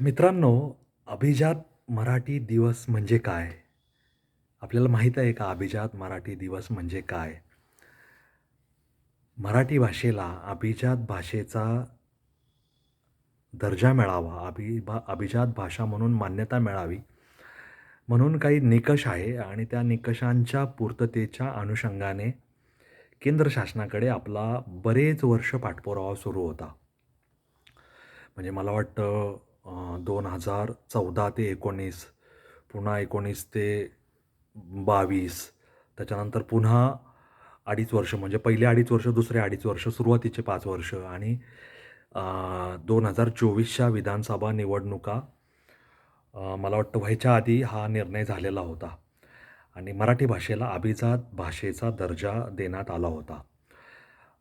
मित्रांनो, अभिजात मराठी दिवस म्हणजे काय? आपल्याला माहीत आहे का अभिजात मराठी दिवस म्हणजे काय? मराठी भाषेला अभिजात भाषेचा दर्जा मिळावा, अभि भा अभिजात भाषा म्हणून मान्यता मिळावी, म्हणून काही निकष आहे आणि त्या निकषांच्या पूर्ततेच्या अनुषंगाने केंद्र शासनाकडे आपला बरेच वर्ष पाठपुरावा सुरू होता. म्हणजे मला वाटतं दोन हजार चौदा ते 19 पुन्हा 19 ते 22 त्याच्यानंतर पुन्हा अडीच वर्ष म्हणजे पहिले अडीच वर्ष, दुसरे अडीच वर्ष, सुरुवातीचे पाच वर्ष आणि दोन हजार चोवीसच्या विधानसभा निवडणुका मला वाटतं व्हायच्या आधी हा निर्णय झालेला होता आणि मराठी भाषेला अभिजात भाषेचा दर्जा देण्यात आला होता.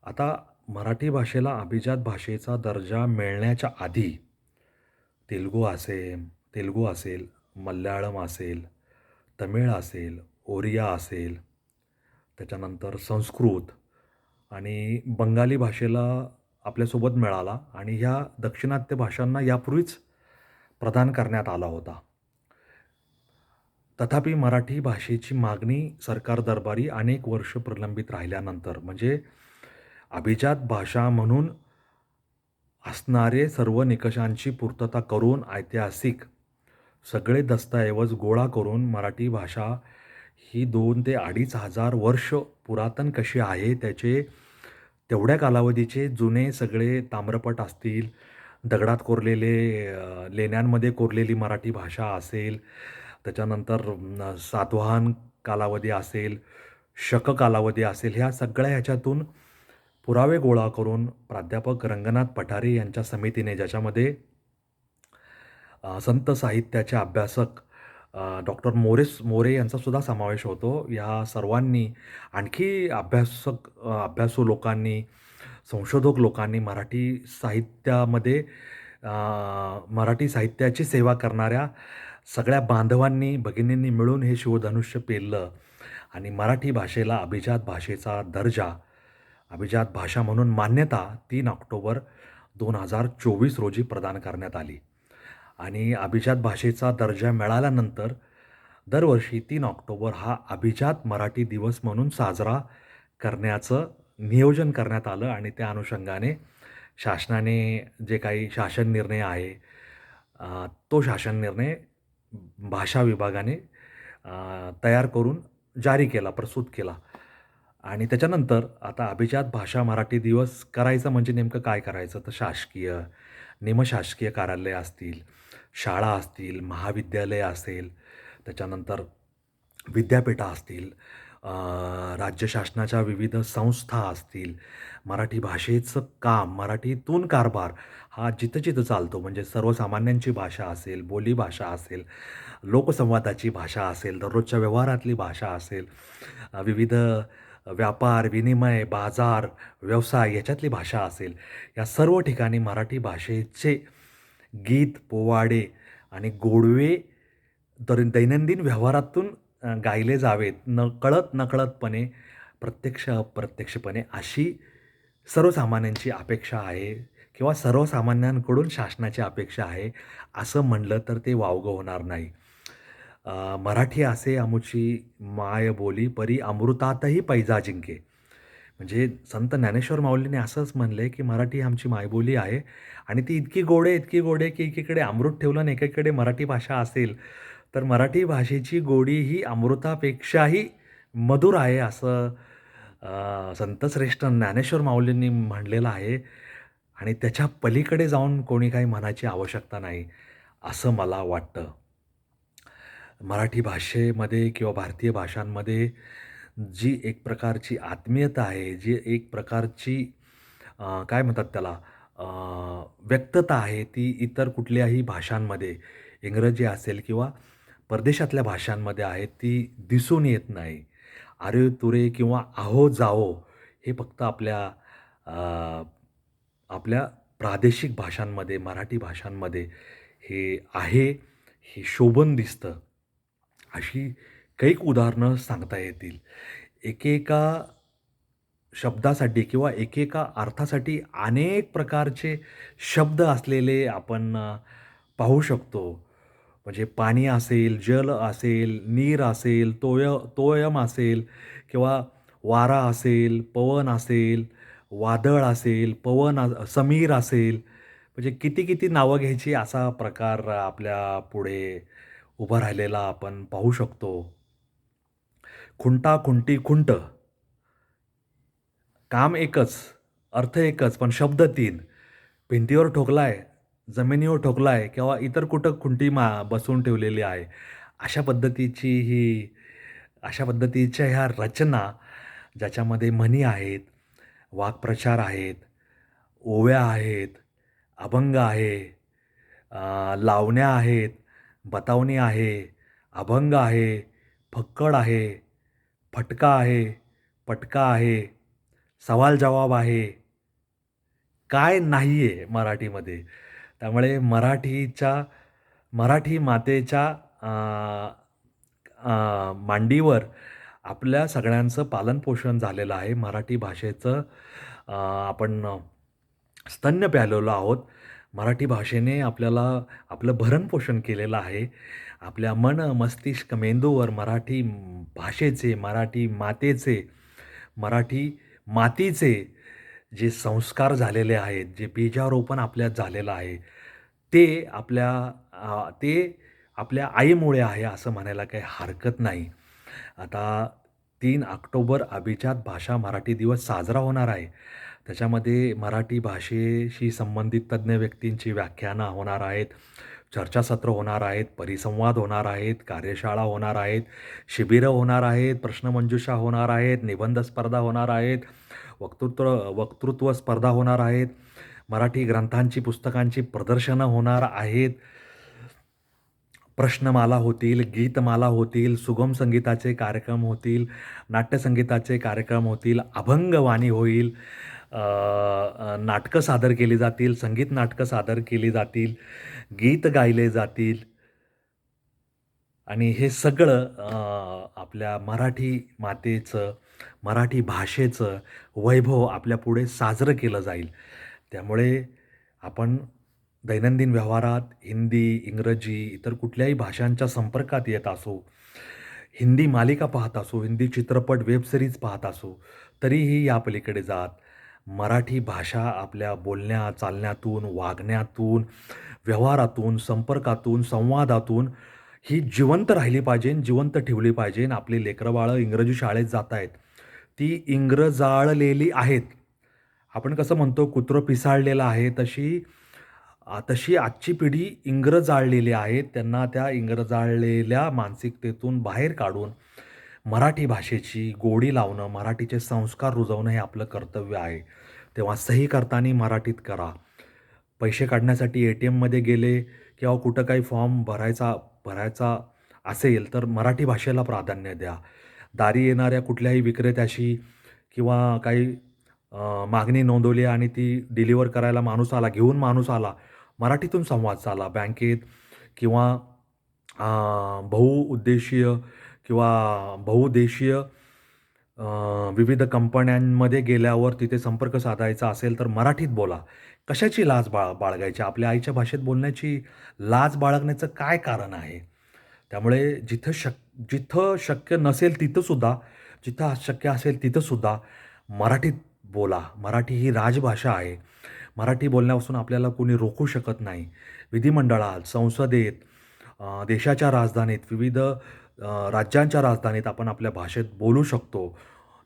आता मराठी भाषेला अभिजात भाषेचा दर्जा मिळण्याच्या आधी तेलुगू असेल तेलुगू असेल, मल्याळम असेल, तमिळ असेल, ओरिया असेल, त्याच्यानंतर संस्कृत आणि बंगाली भाषेला आपल्यासोबत मिळाला आणि ह्या दक्षिणात्य भाषांना यापूर्वीच प्रदान करण्यात आला होता. तथापि मराठी भाषेची मागणी सरकार दरबारी अनेक वर्ष प्रलंबित राहिल्यानंतर म्हणजे अभिजात भाषा म्हणून असणारे सर्व निकषांची पूर्तता करून ऐतिहासिक सगळे दस्तऐवज गोळा करून मराठी भाषा ही दोन ते अडीच हजार वर्ष पुरातन कशी आहे त्याचे तेवढ्या कालावधीचे जुने सगळे ताम्रपट असतील, दगडात कोरलेले लेण्यांमध्ये कोरलेली मराठी भाषा असेल, त्याच्यानंतर सातवाहन कालावधी असेल, शक कालावधी असेल, ह्या सगळ्या ह्याच्यातून पुरावे गोळा करून प्राध्यापक रंगनाथ पठारे यांच्या समितीने ज्याच्यामध्ये संत साहित्याचे अभ्यासक डॉक्टर मोरेस मोरे यांचासुद्धा समावेश होतो. या सर्वांनी आणखी अभ्यासक अभ्यासू लोकांनी, संशोधक लोकांनी मराठी साहित्यामध्ये मराठी साहित्याची सेवा करणाऱ्या सगळ्या बांधवांनी, भगिनींनी मिळून हे शिवधनुष्य पेललं आणि मराठी भाषेला अभिजात भाषेचा दर्जा, अभिजात भाषा म्हणून मान्यता तीन ऑक्टोबर 2024 रोजी प्रदान करण्यात आली. आणि अभिजात भाषेचा दर्जा मिळाल्यानंतर दरवर्षी तीन ऑक्टोबर हा अभिजात मराठी दिवस म्हणून साजरा करण्याचं नियोजन करण्यात आलं आणि त्या अनुषंगाने शासनाने जे काही शासन निर्णय आहे तो शासन निर्णय भाषा विभागाने तयार करून जारी केला, प्रस्तुत केला. आणि त्याच्यानंतर आता अभिजात भाषा मराठी दिवस करायचं म्हणजे नेमकं काय करायचं? तर शासकीय, निमशासकीय कार्यालय असतील, शाळा असतील, महाविद्यालय असेल, त्याच्यानंतर विद्यापीठं असतील, राज्य शासनाच्या विविध संस्था असतील, मराठी भाषेचं काम, मराठीतून कारभार हा जिथं-जिथं चालतो म्हणजे सर्वसामान्यांची भाषा असेल, बोलीभाषा असेल, लोकसंवादाची भाषा असेल, दररोजच्या व्यवहारातली भाषा असेल, विविध व्यापार, विनिमय, बाजार, व्यवसाय याच्यातली भाषा असेल, या सर्व ठिकाणी मराठी भाषेचे गीत, पोवाडे आणि गोडवे दर दैनंदिन व्यवहारातून गायले जावेत. नकळत नकळतपणे, प्रत्यक्ष अप्रत्यक्षपणे अशी सर्वसामान्यांची अपेक्षा आहे किंवा सर्वसामान्यांकडून शासनाची अपेक्षा आहे, असं म्हणलं तर ते वावगं होणार नाही. मराठी असे अमुची मायबोली परी अमृतातही पैजा जिंके. म्हणजे संत ज्ञानेश्वर माऊलींनी असंच म्हणलंय, की मराठी आमची मायबोली आहे आणि ती इतकी गोडे इतकी गोडे की एकीकडे अमृत ठेवलं आणि एकीकडे मराठी भाषा असेल, तर मराठी भाषेची गोडी ही अमृतापेक्षाही मधुर आहे असं संतश्रेष्ठ ज्ञानेश्वर माऊलींनी म्हणलेलं आहे आणि त्याच्या पलीकडे जाऊन कोणी काही म्हणायची आवश्यकता नाही, असं मला वाटतं. मराठी भाषेमध्ये किंवा भारतीय भाषांमध्ये जी एक प्रकारची आत्मीयता आहे, जी एक प्रकारची काय म्हणतात त्याला व्यक्तता आहे, ती इतर कुठल्याही भाषांमध्ये इंग्रजी असेल किंवा परदेशातल्या भाषांमध्ये आहे, ती दिसून येत नाही. अरे-तुरे किंवा आहो जाओ हे फक्त आपल्या आपल्या प्रादेशिक भाषांमध्ये, मराठी भाषांमध्ये हे आहे, हे शोभन दिसतं. अशी कैक उदाहरणं सांगता येतील. एकेका शब्दासाठी किंवा एकेका अर्थासाठी अनेक प्रकारचे शब्द असलेले आपण पाहू शकतो म्हणजे पाणी असेल जल असेल नीर असेल तोय तोयम असेल किंवा वारा असेल पवन असेल वादळ असेल पवन समीर असेल म्हणजे किती किती नावं घ्यायची असा प्रकार आपल्या पुढे उभा राहिलेला आपण पाहू शकतो. खुंटा खुंटी खुंट. काम एकच अर्थ एकच पण शब्द तीन. भिंतीवर ठोकलाय जमिनीवर ठोकलाय किंवा इतर कुठं खुंटी मा बसवून ठेवलेली आहे. अशा पद्धतीची ही अशा पद्धतीच्या ह्या रचना ज्याच्यामध्ये म्हणी आहेत वाक्प्रचार आहेत ओव्या आहेत अभंग आहे लावण्या आहेत बतावणी आहे अभंग आहे फक्कड आहे फटका आहे पटका आहे सवाल जवाब आहे. काय नाही आहे मराठीमध्ये? त्यामुळे मराठीच्या मराठी मातेच्या मांडीवर आपल्या सगळ्यांचं पालनपोषण झालेलं आहे. मराठी भाषेचं आपण स्तन्य प्यालेलो आहोत. मराठी भाषेने आपल्याला आपलं भरणपोषण केलेलं आहे. आपल्या मन मस्तिष्क मेंदूवर मराठी भाषेचे मराठी मातेचे मराठी मातीचे जे संस्कार झालेले आहेत जे बीजारोपण आपल्यात झालेलं आहे ते आपल्या ते आपल्या आईमुळे आहे असं म्हणायला काही हरकत नाही. आता तीन ऑक्टोबर अभिजात भाषा मराठी दिवस साजरा होणार आहे. त्याच्यामध्ये मराठी भाषेशी संबंधित तज्ज्ञ व्यक्तींची व्याख्यानं होणार आहेत चर्चासत्र होणार आहेत परिसंवाद होणार आहेत कार्यशाळा होणार आहेत शिबिरं होणार आहेत प्रश्नमंजुषा होणार आहेत निबंध स्पर्धा होणार आहेत वक्तृत्व वक्तृत्व स्पर्धा होणार आहेत मराठी ग्रंथांची पुस्तकांची प्रदर्शनं होणार आहेत. प्रश्नमाला होतील गीतमाला होतील सुगम संगीताचे कार्यक्रम होतील नाट्यसंगीताचे कार्यक्रम होतील अभंगवाणी होईल. नाटकं सादर केली जातील संगीत नाटकं सादर केली जातील गीत गायले जातील. आणि हे सगळं आपल्या मराठी मातेचं मराठी भाषेचं वैभव आपल्या पुढे साजरं केलं जाईल. त्यामुळे आपण दैनंदिन व्यवहारात हिंदी इंग्रजी इतर कुठल्याही भाषांच्या संपर्कात येत असो हिंदी मालिका पाहत असो हिंदी चित्रपट वेबसिरीज पाहत असो तरीही या पलीकडे जात मराठी भाषा आपल्या बोलण्या चालण्यातून वागण्यातून व्यवहारातून संपर्कातून संवादातून ही जिवंत राहिली पाहिजे जिवंत ठेवली पाहिजे. आपली लेकरं इंग्रजी शाळेत जात आहेत. ती इंग्रजाळलेली आहेत. आपण कसं म्हणतो कुत्रं पिसाळलेलं आहे तशी तशी आजची पिढी इंग्रजाळलेली आहे. त्यांना त्या इंग्रजाळलेल्या मानसिकतेतून बाहेर काढून मराठी भाषेची गोडी लावणं मराठीचे संस्कार रुजवणं हे आपलं कर्तव्य आहे. तेव्हा सही करताना मराठीत करा. पैसे काढण्यासाठी ए टी एममध्ये गेले किंवा कुठं काही फॉर्म भरायचा भरायचा असेल तर मराठी भाषेला प्राधान्य द्या. दारी येणाऱ्या कुठल्याही विक्रेत्याशी किंवा काही मागणी नोंदवली आणि ती डिलिव्हर करायला माणूस आला घेऊन माणूस आला मराठीतून संवाद चाला बँकेत किंवा बहुउद्देशीय किंवा बहुदेशीय विविध कंपन्यांमध्ये गेल्यावर तिथे संपर्क साधायचा असेल तर मराठीत बोला. कशाची लाज बाळ बाळगायची? आपल्या आईच्या भाषेत बोलण्याची लाज बाळगण्याचं काय कारण आहे? त्यामुळे जिथं शक जिथं शक्य नसेल तिथंसुद्धा जिथं शक्य असेल तिथंसुद्धा मराठीत बोला. मराठी ही राजभाषा आहे. मराठी बोलण्यापासून आपल्याला कोणी रोखू शकत नाही. विधिमंडळात संसदेत देशाच्या राजधानीत विविध राज्यांच्या राजधानीत आपण आपल्या भाषेत बोलू शकतो.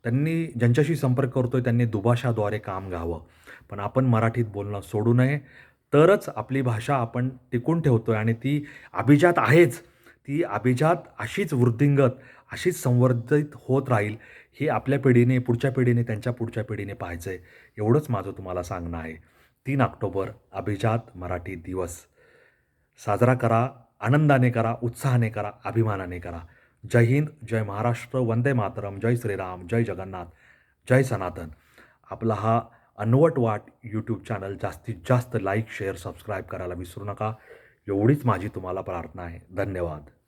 त्यांनी ज्यांच्याशी संपर्क करतो आहे त्यांनी दुभाषाद्वारे काम घ्यावं. पण आपण मराठीत बोलणं सोडू नये. तरच आपली भाषा आपण टिकून ठेवतो आहे आणि ती अभिजात आहेच. ती अभिजात अशीच वृद्धिंगत अशीच संवर्धित होत राहील हे आपल्या पिढीने पुढच्या पिढीने त्यांच्या पुढच्या पिढीने पाहायचं आहे एवढंच माझं तुम्हाला सांगणं आहे. तीन ऑक्टोबर अभिजात मराठी दिवस. साजरा करा. आनंदाने करा उत्साहाने करा अभिमानाने करा. जय हिंद जय महाराष्ट्र वंदे मातरम जय श्रीराम जय जगन्नाथ जय सनातन. आपला हा अनवट वाट यूट्यूब चॅनल जास्तीत जास्त लाईक शेअर सबस्क्राईब करायला विसरू नका. एवढीच माझी तुम्हाला प्रार्थना आहे. धन्यवाद.